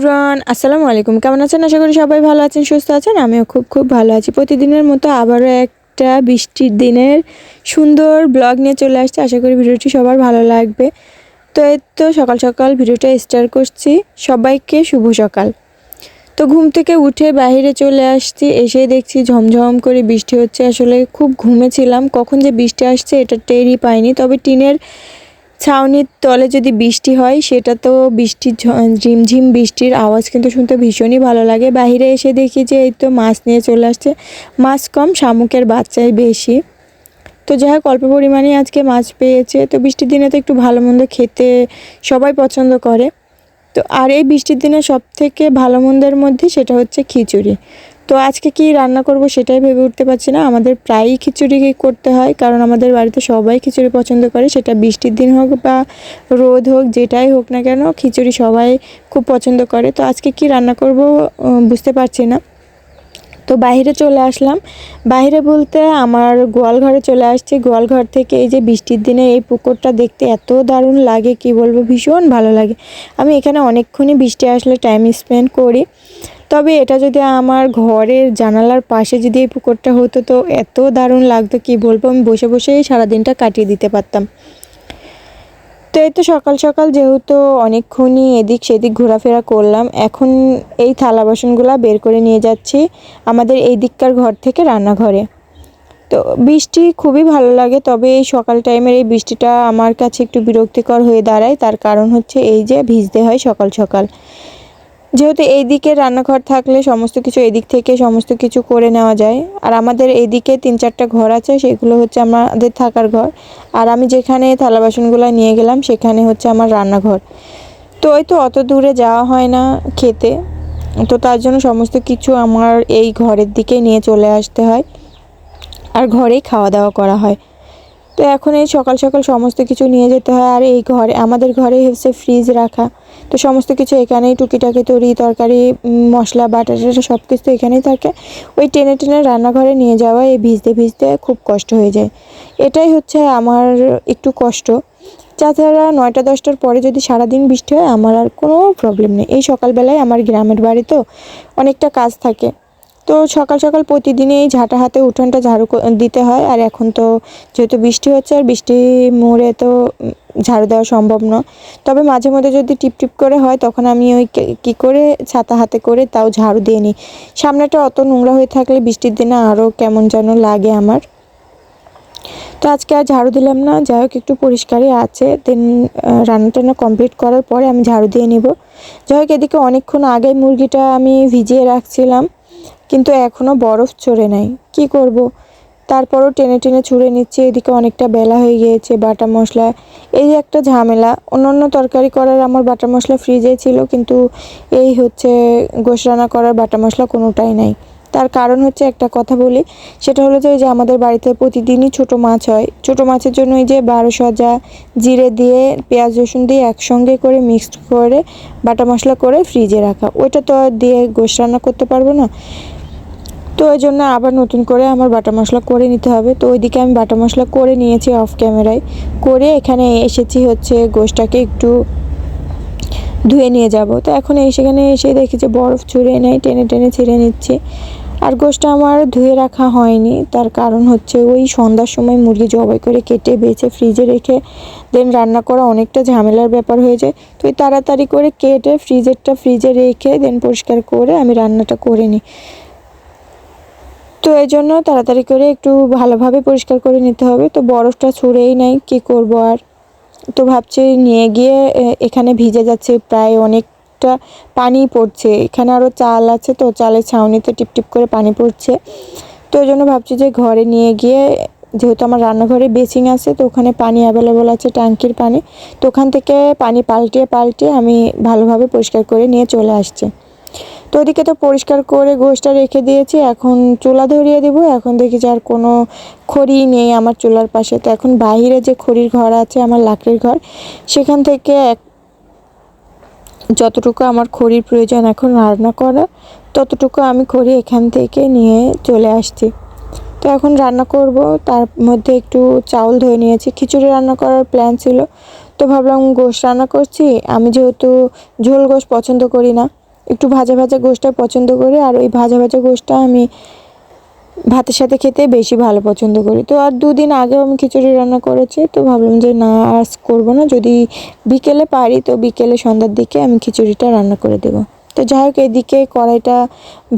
Everyone আসসালামু আলাইকুম। কেমন আছেন? আশা করি সবাই ভালো আছেন, সুস্থ আছেন। আমিও খুব খুব ভালো আছি। প্রতিদিনের মতো আবারও একটা বৃষ্টির দিনের সুন্দর ব্লগ নিয়ে চলে আসছে। আশা করি ভিডিওটি সবার ভালো লাগবে। তো এই তো সকাল সকাল ভিডিওটা স্টার্ট করছি। সবাইকে শুভ সকাল। তো ঘুম থেকে উঠে বাইরে চলে আসছি। এসে দেখছি ঝমঝম করে বৃষ্টি হচ্ছে। আসলে খুব ঘুমেছিলাম কখন যে বৃষ্টি আসছে এটা টেরই পাইনি। তবে টিনের ছাউনির তলে যদি বৃষ্টি হয়, সেটা তো বৃষ্টির ঝিমঝিম বৃষ্টির আওয়াজ কিন্তু শুনতে ভীষণই ভালো লাগে। বাইরে এসে দেখি যে এই তো মাছ নিয়ে চলে আসছে। মাছ কম, শামুকের বাচ্চাই বেশি। তো যাই হোক, অল্প পরিমাণে আজকে মাছ পেয়েছে। তো বৃষ্টির দিনে তো একটু ভালো মন্দ খেতে সবাই পছন্দ করে। তো আর এই বৃষ্টির দিনে সব থেকে ভালো মন্দের মধ্যে সেটা হচ্ছে খিচুড়ি। তো আজকে কি রান্না করব সেটাই ভেবে উঠতে পারছি না। আমাদের প্রায়ই খিচুড়ি করতে হয়, কারণ আমাদের বাড়িতে সবাই খিচুড়ি পছন্দ করে। সেটা বৃষ্টির দিন হোক বা রোদ হোক, যেটাই হোক না কেন, খিচুড়ি সবাই খুব পছন্দ করে। তো আজকে কি রান্না করব বুঝতে পারছি না। তো বাইরে চলে আসলাম। বাইরে বলতে আমার গোয়াল ঘরে চলে আসছি। গোয়াল ঘর থেকে এই যে বৃষ্টির দিনে এই পুকুরটা দেখতে এত দারুণ লাগে, কি বলব, ভীষণ ভালো লাগে। আমি এখানে অনেকক্ষণই বৃষ্টি আসলে টাইম স্পেন্ড করি। তবে এটা যদি আমার ঘরের জানালার পাশে যদি এই পুকুরটা হতো তো এত দারুণ লাগতো, কি বলব? আমি বসে বসেই সারাদিনটা কাটিয়ে দিতে পারতাম। তো এই তো সকাল সকাল যেহেতু অনেকক্ষণই এদিক সেদিক ঘোরাফেরা করলাম, এখন এই থালা বাসনগুলো বের করে নিয়ে যাচ্ছি আমাদের এই দিককার ঘর থেকে রান্নাঘরে। তো বৃষ্টি খুবই ভালো লাগে, তবে এই সকাল টাইমের এই বৃষ্টিটা আমার কাছে একটু বিরক্তিকর হয়ে দাঁড়ায়, তার কারণ হচ্ছে এই যে ভিজতে হয় সকাল সকাল। যেহেতু এই দিকে রান্নাঘর থাকলে সমস্ত কিছু এদিক থেকে সমস্ত কিছু করে নেওয়া যায়। আর আমাদের এইদিকে তিন চারটা ঘর আছে, সেগুলো হচ্ছে আমাদের থাকার ঘর। আর আমি যেখানে থালা বাসনগুলো নিয়ে গেলাম, সেখানে হচ্ছে আমার রান্নাঘর। তো ওই তো অত দূরে যাওয়া হয় না খেতে। তো তার জন্য সমস্ত কিছু আমার এই ঘরের দিকে নিয়ে চলে আসতে হয়। আর ঘরেই খাওয়া দাওয়া করা হয়। তো এখন এই সকাল সকাল সমস্ত কিছু নিয়ে যেতে হয় আর এই ঘরে, আমাদের ঘরে হচ্ছে ফ্রিজ রাখা। তো সমস্ত কিছু এখানেই টুকিটাকি তরি, তরকারি মশলা বাটা টাটা সব কিছু তো এখানেই থাকে। ওই টেনে টেনে রান্নাঘরে নিয়ে যাওয়া, এই ভিজতে ভিজতে খুব কষ্ট হয়ে যায়। এটাই হচ্ছে আমার একটু কষ্ট। তাছাড়া নয়টা, দশটার পরে যদি সারাদিন বৃষ্টি হয়, আমার আর কোনো প্রবলেম নেই। এই সকালবেলায় আমার গ্রামের বাড়ি তো অনেকটা কাজ থাকে। তো সকাল সকাল প্রতিদিনই এই ঝাঁটা হাতে উঠোনটা ঝাড়ু দিতে হয়। আর এখন তো যেহেতু বৃষ্টি হচ্ছে, আর বৃষ্টি মোড়ে তো ঝাড়ু দেওয়া সম্ভব নয়। তবে মাঝে মধ্যে যদি টিপ টিপ করে হয়, তখন আমি ওই কে- কী করে ছাতা হাতে করে তাও ঝাড়ু দিয়ে নিই। সামনেটা অত নোংরা হয়ে থাকলে বৃষ্টির দিনে আরও কেমন যেন লাগে আমার। তো আজকে আর ঝাড়ু দিলাম না। যাই হোক, একটু পরিষ্কারই আছে। দেন রান্না টান্না কমপ্লিট করার পরে আমি ঝাড়ু দিয়ে নিব। যাই হোক, এদিকে অনেকক্ষণ আগে মুরগিটা আমি ভিজিয়ে রাখছিলাম। কিন্তু এখনও বরফ চড়ে নাই। কি করব? তারপরও টেনে টেনে ছুঁড়ে নিচ্ছে, এদিকে অনেকটা বেলা হয়ে গিয়েছে বাটা মশলা। এই যে একটা ঝামেলা, অন্যান্য তরকারি করার আমার বাটা মশলা ফ্রিজে ছিল, কিন্তু এই হচ্ছে গোশ রান্না করার বাটা মশলা কোনোটাই নাই। তার কারণ হচ্ছে একটা কথা বলি, সেটা হলো যে যে আমাদের বাড়িতে প্রতিদিনই ছোট মাছ হয়। ছোট মাছের জন্য এই যে বারো সজা জিরে দিয়ে, পেঁয়াজ রসুন দিয়ে একসঙ্গে করে মিক্সড করে বাটা মশলা করে ফ্রিজে রাখা। ওইটা তো দিয়ে গোশ রান্না করতে পারব না। তো ওই জন্য আবার নতুন করে আমার বাটা মশলা করে নিতে হবে। তো ওইদিকে আমি বাটা মশলা করে নিয়েছি অফ ক্যামেরায় করে এখানে এসেছি হচ্ছে গোশটাকে একটু ধুয়ে নিয়ে যাব। তো এখন সেখানে এসে দেখি যে বরফ ছুঁড়ে নেয় টেনে টেনে ছিঁড়ে নিচ্ছে। আর গোশটা আমার ধুয়ে রাখা হয়নি। তার কারণ হচ্ছে ওই সন্ধ্যার সময় মুরগি জবাই করে কেটে বেছে ফ্রিজে রেখে দেন রান্না করা অনেকটা ঝামেলার ব্যাপার হয়ে যায়। তো ওই তাড়াতাড়ি করে কেটে ফ্রিজেরটা ফ্রিজে রেখে দেন পরিষ্কার করে আমি রান্নাটা করে নিই। তো এই জন্য তাড়াতাড়ি করে একটু ভালোভাবে পরিষ্কার করে নিতে হবে। তো বরফটা ছুঁড়েই নাই, কি করব আর? তো ভাবছি নিয়ে গিয়ে এখানে ভিজে যাচ্ছে প্রায় অনেকটা পানি পড়ছে। এখানে আরও চাল আছে, তো চালের ছাউনিতে টিপ টিপ করে পানি পড়ছে। তো ওই জন্য ভাবছি যে ঘরে নিয়ে গিয়ে, যেহেতু আমার রান্নাঘরে বেসিং আছে, তো ওখানে পানি অ্যাভেলেবল আছে, ট্যাঙ্কির পানি। তো ওখান থেকে পানি পাল্টিয়ে পাল্টিয়ে আমি ভালোভাবে পরিষ্কার করে নিয়ে চলে আসছি। তো ওদিকে তো পরিষ্কার করে গোশটা রেখে দিয়েছি, এখন চুলা ধরিয়ে দেব, এখন দেখি যে আর কোনো খড়ি নেই আমার চুলার পাশে। তো এখন বাইরে যে খড়ির ঘর আছে, আমার লাকড়ির ঘর, সেখান থেকে এক যতটুকু আমার খড়ির প্রয়োজন এখন রান্না করা, ততটুকু আমি খড়ি এখান থেকে নিয়ে চলে আসছি। তো এখন রান্না করব, তার মধ্যে একটু চাউল ধুয়ে নিয়েছি, খিচুড়ি রান্না করার প্ল্যান ছিল। তো ভাবলাম গোশ রান্না করছি, আমি যেহেতু ঝোল গোশ পছন্দ করি না একটু ভাজা ভাজা গোশটা পছন্দ করি, আর ওই ভাজা ভাজা গোশটা আমি ভাতের সাথে খেতে বেশি ভালো পছন্দ করি। তো আর দুদিন আগেও আমি খিচুড়ি রান্না করেছি, তো ভাবলাম যে না আজ করব না। যদি বিকেলে পারি, তো বিকেলে সন্ধ্যার দিকে আমি খিচুড়িটা রান্না করে দেবো। তো যাই হোক, এদিকে কড়াইটা,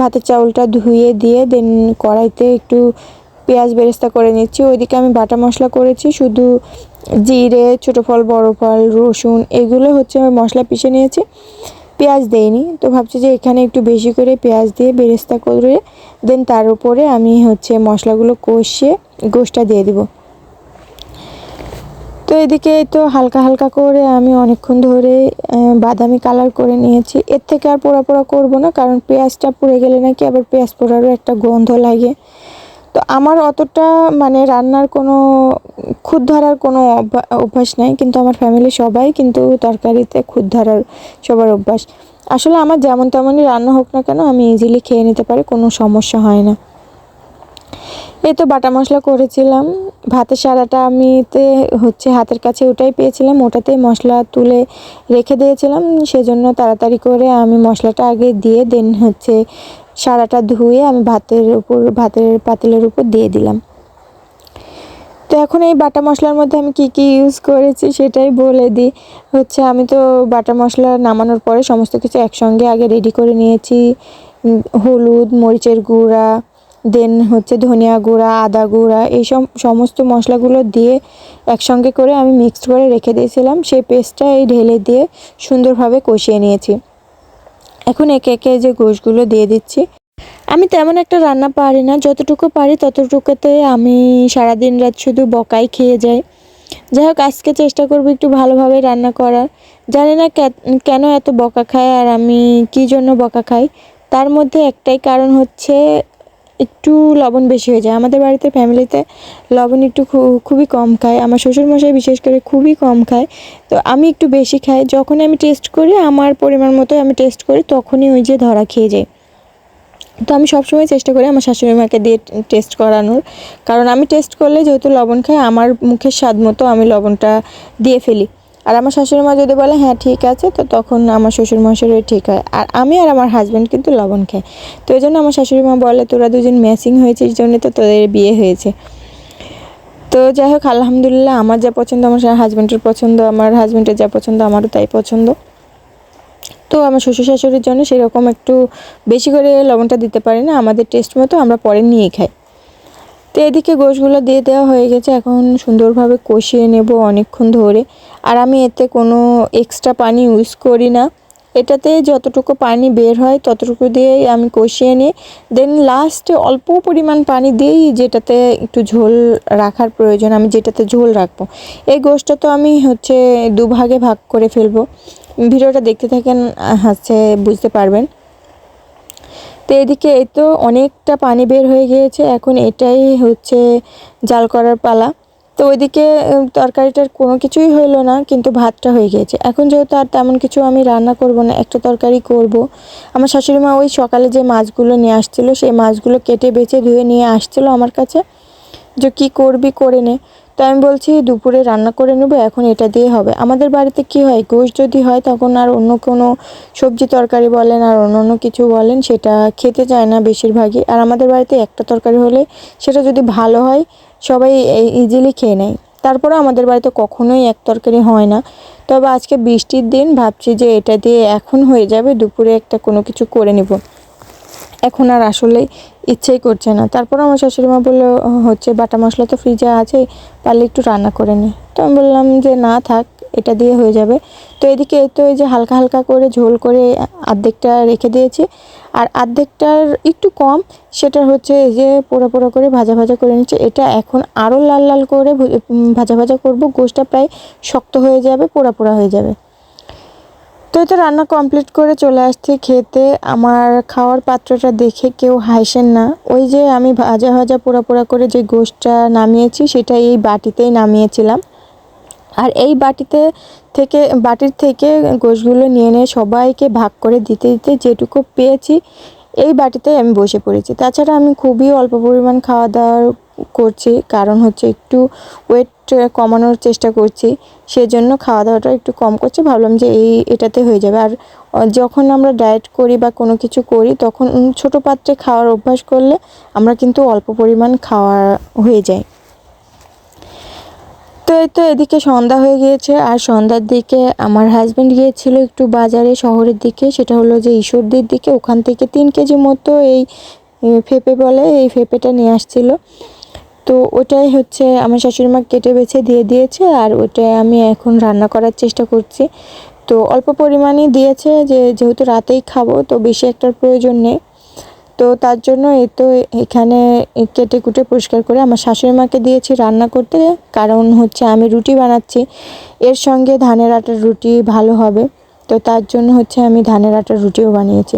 ভাতের চাউলটা ধুয়ে দিয়ে, দেন কড়াইতে একটু পেঁয়াজ বেরেস্তা করে নিচ্ছি। ওইদিকে আমি বাটা মশলা করেছি, শুধু জিরে, ছোটো ফল, বড় ফল, রসুন, এগুলো হচ্ছে আমি মশলা পিষে নিয়েছি। পেঁয়াজ দেইনি। তো ভাবছি যে এখানে একটু বেশি করে পেঁয়াজ দিয়ে বেরেস্তা করে, দেন তার উপরে আমি হচ্ছে মশলাগুলো কষিয়ে গোশটা দিয়ে দিব। তো এদিকে তো হালকা হালকা করে আমি অনেকক্ষণ ধরে বাদামি কালার করে নিয়েছি। এর থেকে আর পোড়া পোড়া করব না, কারণ পেঁয়াজটা পুড়ে গেলে নাকি আবার পেঁয়াজ পোড়ারও একটা গন্ধ লাগে। তো আমার অতটা মানে রান্নার কোনো, খুদ ধরার কোনো অভ্যা- অভ্যাস নেই, কিন্তু আমার ফ্যামিলি সবাই কিন্তু তরকারিতে খুদ ধরার সবার অভ্যাস। আসলে আমার যেমন তেমনই রান্না হোক না কেন, আমি ইজিলি খেয়ে নিতে পারি, কোনো সমস্যা হয় না। এই তো বাটা মশলা করেছিলাম। ভাতের সারাটা আমিতে হচ্ছে হাতের কাছে ওটাই পেয়েছিলাম ওটাতেই মশলা তুলে রেখে দিয়েছিলাম। সেজন্য তাড়াতাড়ি করে আমি মশলাটা আগে দিয়ে দেন হচ্ছে সারাটা ধুয়ে আমি ভাতের উপর, ভাতের পাতিলের উপর দিয়ে দিলাম। তো এখন এই বাটা মশলার মধ্যে আমি কি কি ইউজ করেছি সেটাই বলে দিই। হচ্ছে আমি তো বাটা মশলা নামানোর পরে সমস্ত কিছু একসঙ্গে আগে রেডি করে নিয়েছি। হলুদ, মরিচের গুঁড়া দেন হচ্ছে ধনিয়া গুঁড়া, আদা গুঁড়া, এইসব সমস্ত মশলাগুলো দিয়ে একসঙ্গে করে আমি মিক্সড করে রেখে দিয়েছিলাম। সেই পেস্টটা এই ঢেলে দিয়ে সুন্দরভাবে কষিয়ে নিয়েছি। এখন একে একে যে গোশগুলো দিয়ে দিচ্ছি। আমি তেমন একটা রান্না পারি না, যতটুকু পারি ততটুকুতে আমি সারাদিন রাত শুধু বকাই খেয়ে যাই। যাই হোক, আজকে চেষ্টা করব একটু ভালোভাবে রান্না করার। জানি না কেন এত বকা খায় আর আমি কি জন্য বকা খাই। তার মধ্যে একটাই কারণ হচ্ছে একটু লবণ বেশি হয়ে যায়। আমাদের বাড়িতে ফ্যামিলিতে লবণ একটু খুবই কম খায়। আমার শ্বশুরমশাই বিশেষ করে খুবই কম খায়। তো আমি একটু বেশি খাই। যখনই আমি টেস্ট করি, আমার পরিমাণ মতো আমি টেস্ট করি, তখনই ওই যে ধরা খেয়ে যাই তো আমি সবসময় চেষ্টা করি আমার শাশুড়ি মাকে দিয়ে টেস্ট করানোর। কারণ আমি টেস্ট করলে যেহেতু লবণ খাই, আমার মুখের স্বাদ মতো আমি লবণটা দিয়ে ফেলি। আর আমার শাশুড়ি মা যদি বলে হ্যাঁ ঠিক আছে, তো তখন আমার শ্বশুর মশারই ঠিক হয়। আর আমি আর আমার হাজব্যান্ড কিন্তু লবণ খাই। তো এই জন্য আমার শাশুড়ি মা বলে, তোরা দুজন ম্যাচিং হয়েছিস জন্য তো তোদের বিয়ে হয়েছে। তো যাই হোক, আলহামদুলিল্লাহ আমার যা পছন্দ, আমার হাজব্যান্ডের পছন্দ, আমার হাজব্যান্ডের যা পছন্দ, আমারও তাই পছন্দ। তো আমার শ্বশুর শাশুড়ির জন্য সেরকম একটু বেশি করে লবণটা দিতে পারি না। আমাদের টেস্ট মতো আমরা পরে নিয়ে খাই। তো এদিকে গোশগুলো দিয়ে দেওয়া হয়ে গেছে। এখন সুন্দরভাবে কষিয়ে নেব অনেকক্ষণ ধরে। আর আমি এতে কোনো এক্সট্রা পানি ইউজ করি না। এটাতে যতটুকু পানি বের হয় ততটুকু দিয়েই আমি কষিয়ে নিই। দেন লাস্টে অল্প পরিমাণ পানি দিয়েই যেটাতে একটু ঝোল রাখার প্রয়োজন, আমি যেটাতে ঝোল রাখব। এই গোশটা তো আমি হচ্ছে দুভাগে ভাগ করে ফেলব। ভিডিওটা দেখতে থাকেন হচ্ছে বুঝতে পারবেন। তো এদিকে এই তো অনেকটা পানি বের হয়ে গিয়েছে। এখন এটাই হচ্ছে জাল করার পালা। তো ওইদিকে তরকারিটার কোনো কিছুই হইল না, কিন্তু ভাতটা হয়ে গিয়েছে। এখন যেহেতু আর তেমন কিছু আমি রান্না করব না, একটা তরকারি করব। আমার শাশুড়ি মা ওই সকালে যে মাছগুলো নিয়ে আসছিল, সেই মাছগুলো কেটে বেছে ধুয়ে নিয়ে আসছিল আমার কাছে। যে কি করবি করে নে। তো আমি বলছি, দুপুরে রান্না করে নেব, এখন এটা দিয়ে হবে। আমাদের বাড়িতে কি হয়, গোশ যদি হয়, তখন আর অন্য কোনো সবজি তরকারি বলেন আর অন্য অন্য কিছু বলেন, সেটা খেতে চায় না বেশিরভাগই। আর আমাদের বাড়িতে একটা তরকারি হলে সেটা যদি ভালো হয়, সবাই ইজিলি খেয়ে নেয়। তারপরে আমাদের বাড়িতে কখনোই এক তরকারি হয় না। তবে আজকে বৃষ্টির দিন ভাবছি যে এটা দিয়ে এখন হয়ে যাবে, দুপুরে একটা কোনো কিছু করে নেব। এখন আর আসলে ইচ্ছেই করছে না। তারপর আমার শাশুড়ি মা বলল, হচ্ছে বাটা মশলা তো ফ্রিজে আছে পারলে একটু রান্না করে নে। তো আমি বললাম যে, না থাক, এটা দিয়ে হয়ে যাবে। তো এদিকে তো এই যে হালকা হালকা করে ঝোল করে আর্ধেকটা রেখে দিয়েছি। আর আর্ধেকটার একটু কম, সেটা হচ্ছে এই যে পোড়া পোড়া করে ভাজা ভাজা করে নিচ্ছে। এটা এখন আরও লাল লাল করে ভাজা ভাজা করব গোশটা প্রায় শক্ত হয়ে যাবে, পোড়া পোড়া হয়ে যাবে। তো তো রান্না কমপ্লিট করে চলে আসছি খেতে। আমার খাওয়ার পাত্রটা দেখে কেউ হাসেন না। ওই যে আমি ভাজা ভাজা পোড়া পোড়া করে যে গোশটা নামিয়েছি, সেটা এই বাটিতেই নামিয়েছিলাম। আর এই বাটিতে থেকে, বাটির থেকে গোশগুলো নিয়ে নিয়ে সবাইকে ভাগ করে দিতে দিতে যেটুকু পেয়েছি, এই বাটিতে আমি বসে পড়েছি। তাছাড়া আমি খুবই অল্প পরিমাণ খাওয়া দাওয়ার করছি, কারণ হচ্ছে একটু ওয়েট কমানোর চেষ্টা করছি, সেজন্য খাওয়া দাওয়াটা একটু কম করছি, ভাবলাম যে এই এটাতে হয়ে যাবে। আর যখন আমরা ডায়েট করি বা কোনো কিছু করি, তখন ছোট পাত্রে খাওয়ার অভ্যাস করলে আমরা কিন্তু অল্প পরিমাণ খাওয়া হয়ে যায়। তো এই তো এদিকে সন্ধ্যা হয়ে গিয়েছে, আর সন্ধ্যার দিকে আমার হাজব্যান্ড গিয়েছিল একটু বাজারে শহরের দিকে, সেটা হলো যে ঈশ্বরদীর দিকে, ওখান থেকে তিন কেজি মতো এই ফেপে বলে এই ফেপেটা নিয়ে আসছিল। তো ওটাই হচ্ছে আমার শাশুড়ি মা কেটে বেছে দিয়ে দিয়েছে আর ওটাই আমি এখন রান্না করার চেষ্টা করছি। তো অল্প পরিমাণেই দিয়েছে যে যেহেতু রাতেই খাব তো বেশি একটার প্রয়োজন নেই। তো তার জন্য এ তো এখানে কেটে কুটে পরিষ্কার করে আমার শাশুড়ি মাকে দিয়েছি রান্না করতে। কারণ হচ্ছে আমি রুটি বানাচ্ছি। এর সঙ্গে ধানের আটার রুটি ভালো হবে। তো তার জন্য হচ্ছে আমি ধানের আটার রুটিও বানিয়েছি।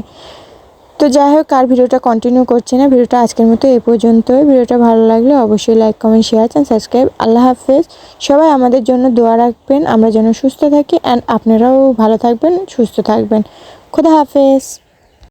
তো যাই হোক, আর ভিডিওটা কন্টিনিউ করছি না। ভিডিওটা আজকের মতো এ পর্যন্তই। ভিডিওটা ভালো লাগলে অবশ্যই like comment share and subscribe আল্লাহ হাফেজ। সবাই আমাদের জন্য দোয়া রাখবেন। আমরা যেন সুস্থ থাকি অ্যান্ড আপনারাও ভালো থাকবেন, সুস্থ থাকবেন। খুদা হাফেজ।